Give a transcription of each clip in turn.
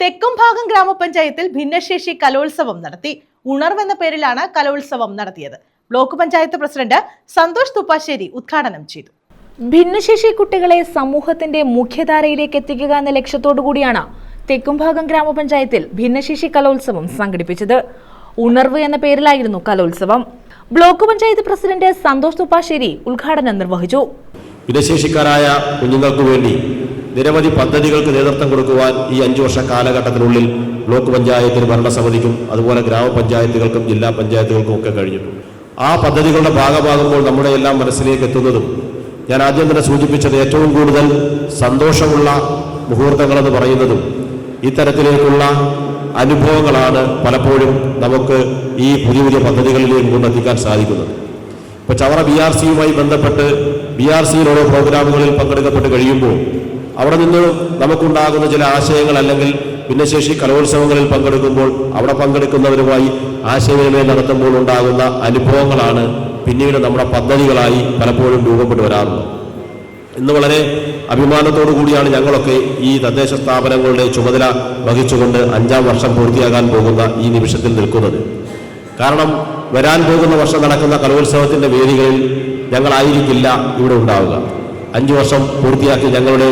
തെക്കും ഭാഗം ഗ്രാമപഞ്ചായത്തിൽ ഭിന്നശേഷി കലോത്സവം നടത്തി. ഉണർവ് എന്ന പേരിലാണ് കലോത്സവം നടത്തിയത്. ബ്ലോക്ക് പഞ്ചായത്ത് പ്രസിഡന്റ് സന്തോഷ് തുപ്പാശ്ശേരി ഉദ്ഘാടനം ചെയ്തു. ഭിന്നശേഷി കുട്ടികളെ സമൂഹത്തിന്റെ മുഖ്യധാരയിലേക്ക് എത്തിക്കുക എന്ന ലക്ഷ്യത്തോടു കൂടിയാണ് തെക്കുംഭാഗം ഗ്രാമപഞ്ചായത്തിൽ ഭിന്നശേഷി കലോത്സവം സംഘടിപ്പിച്ചത്. ഉണർവ് എന്ന പേരിലായിരുന്നു കലോത്സവം. ബ്ലോക്ക് പഞ്ചായത്ത് പ്രസിഡന്റ് സന്തോഷ് തുപ്പാശ്ശേരി ഉദ്ഘാടനം നിർവഹിച്ചു. ഭിന്നശേഷിക്കാരായ കുഞ്ഞുങ്ങൾക്ക് വേണ്ടി നിരവധി പദ്ധതികൾക്ക് നേതൃത്വം കൊടുക്കുവാൻ ഈ അഞ്ചു വർഷ കാലഘട്ടത്തിനുള്ളിൽ ബ്ലോക്ക് പഞ്ചായത്തിന് ഭരണസമിതിക്കും അതുപോലെ ഗ്രാമപഞ്ചായത്തുകൾക്കും ജില്ലാ പഞ്ചായത്തുകൾക്കും ഒക്കെ കഴിഞ്ഞിട്ടുണ്ട് ആ പദ്ധതികളുടെ ഭാഗമാകുമ്പോൾ നമ്മുടെ എല്ലാം മനസ്സിലേക്ക് എത്തുന്നതും ഞാൻ ആദ്യം തന്നെ സൂചിപ്പിച്ചത് ഏറ്റവും കൂടുതൽ സന്തോഷമുള്ള മുഹൂർത്തങ്ങളെന്ന് പറയുന്നതും ഇത്തരത്തിലേക്കുള്ള അനുഭവങ്ങളാണ് പലപ്പോഴും നമുക്ക് ഈ പുതിയ പുതിയ പദ്ധതികളിലേക്ക് കൊണ്ടെത്തിക്കാൻ സാധിക്കുന്നത്. ഇപ്പോൾ ചവറ ബി ആർ സിയുമായി ബന്ധപ്പെട്ട് ബി ആർ സിയിൽ ഓരോ പ്രോഗ്രാമുകളിൽ പങ്കെടുക്കപ്പെട്ട് കഴിയുമ്പോൾ അവിടെ നിന്ന് നമുക്കുണ്ടാകുന്ന ചില ആശയങ്ങൾ അല്ലെങ്കിൽ ഭിന്നശേഷി കലോത്സവങ്ങളിൽ പങ്കെടുക്കുമ്പോൾ അവിടെ പങ്കെടുക്കുന്നവരുമായി ആശയവിനിമയം നടത്തുമ്പോൾ ഉണ്ടാകുന്ന അനുഭവങ്ങളാണ് പിന്നീട് നമ്മുടെ പദ്ധതികളായി പലപ്പോഴും രൂപപ്പെട്ടു വരാറുള്ളത്. ഇന്ന് വളരെ അഭിമാനത്തോടു കൂടിയാണ് ഞങ്ങളൊക്കെ ഈ തദ്ദേശ സ്ഥാപനങ്ങളുടെ ചുമതല വഹിച്ചുകൊണ്ട് അഞ്ചാം വർഷം പൂർത്തിയാകാൻ പോകുന്ന ഈ നിമിഷത്തിൽ നിൽക്കുന്നത്. കാരണം വരാൻ പോകുന്ന വർഷം നടക്കുന്ന കലോത്സവത്തിന്റെ വേദികളിൽ ഞങ്ങളായിരിക്കില്ല ഇവിടെ ഉണ്ടാവുക. അഞ്ചു വർഷം പൂർത്തിയാക്കി ഞങ്ങളുടെ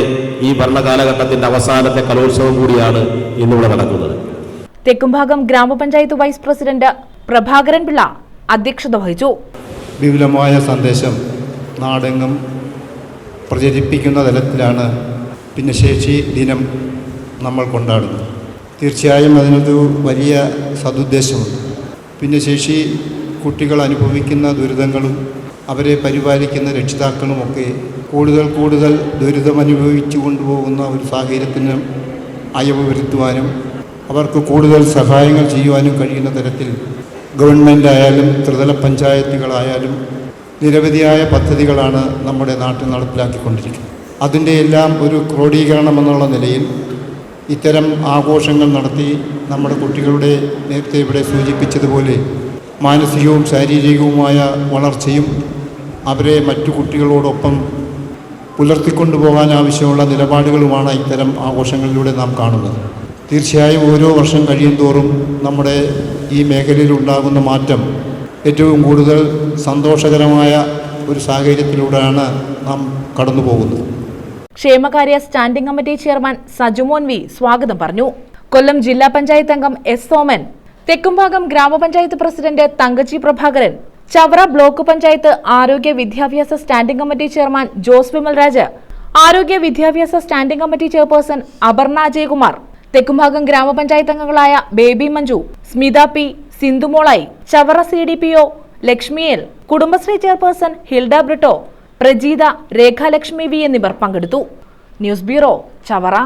ഈ ഭരണകാലഘട്ടത്തിന്റെ അവസാനത്തെ കലോത്സവം കൂടിയാണ് ഇന്നിവിടെ നടക്കുന്നത്. തെക്കുംഭാഗം ഗ്രാമപഞ്ചായത്ത് വൈസ് പ്രസിഡന്റ് പ്രഭാകരൻ പിള്ള അധ്യക്ഷത വഹിച്ചു. വിപുലമായ സന്ദേശം നാടെങ്ങും പ്രചരിപ്പിക്കുന്ന തലത്തിലാണ് ഭിന്നശേഷി ദിനം നമ്മൾ കൊണ്ടാടുന്നത്. തീർച്ചയായും അതിനൊരു വലിയ സതുദ്ദേശമുണ്ട് ഭിന്നശേഷി കുട്ടികൾ അനുഭവിക്കുന്ന ദുരിതങ്ങളും അവരെ പരിപാലിക്കുന്ന രക്ഷിതാക്കളുമൊക്കെ കൂടുതൽ കൂടുതൽ ദുരിതമനുഭവിച്ചു കൊണ്ടുപോകുന്ന ഒരു സാഹചര്യത്തിന് അയവ് വരുത്തുവാനും അവർക്ക് കൂടുതൽ സഹായങ്ങൾ ചെയ്യുവാനും കഴിയുന്ന തരത്തിൽ ഗവൺമെന്റ് ആയാലും ത്രിതല പഞ്ചായത്തുകളായാലും നിരവധിയായ പദ്ധതികളാണ് നമ്മുടെ നാട്ടിൽ നടപ്പിലാക്കിക്കൊണ്ടിരിക്കുന്നത്. അതിന്റെ എല്ലാം ഒരു ക്രോഡീകരണം എന്നുള്ള നിലയിൽ ഇത്തരം ആഘോഷങ്ങൾ നടത്തി നമ്മുടെ കുട്ടികളുടെ നേരത്തെ ഇവിടെ സൂചിപ്പിച്ചതുപോലെ മാനസികവും ശാരീരികവുമായ വളർച്ചയും അവരെ മറ്റു കുട്ടികളോടൊപ്പം പുലർത്തിക്കൊണ്ടുപോകാൻ ആവശ്യമുള്ള നിലപാടുകളുമാണ് ഇത്തരം ആഘോഷങ്ങളിലൂടെ നാം കാണുന്നത്. തീർച്ചയായും ഓരോ വർഷം കഴിയുന്തോറും നമ്മുടെ ഈ മേഖലയിൽ ഉണ്ടാകുന്ന മാറ്റം ഏറ്റവും കൂടുതൽ സന്തോഷകരമായ ഒരു സാഹചര്യത്തിലൂടെയാണ് നാം കടന്നു പോകുന്നത്. ക്ഷേമകാര്യ standing committee chairman Sajumon V സ്വാഗതം പറഞ്ഞു. കൊല്ലം ജില്ലാ പഞ്ചായത്ത് അംഗം എസ് സോമൻ തെക്കുംഭാഗം ഗ്രാമപഞ്ചായത്ത് പ്രസിഡന്റ് തങ്കച്ചി പ്രഭാകരൻ ചവറ ബ്ലോക്ക് പഞ്ചായത്ത് ആരോഗ്യ വിദ്യാഭ്യാസ standing committee chairman Jose Vimal Raj ആരോഗ്യ വിദ്യാഭ്യാസ standing committee chairperson Aparna Ajayakumar Thekkumbhagam grama panchayat അംഗങ്ങളായ Baby Manju Smitha P സിന്ധുമോളായി Chavara C D P O ലക്ഷ്മിയേൽ Kudumbashree chairperson Hilda Britto Prajeetha Rekhalakshmi V എന്നിവർ പങ്കെടുത്തു. News bureau Chavara.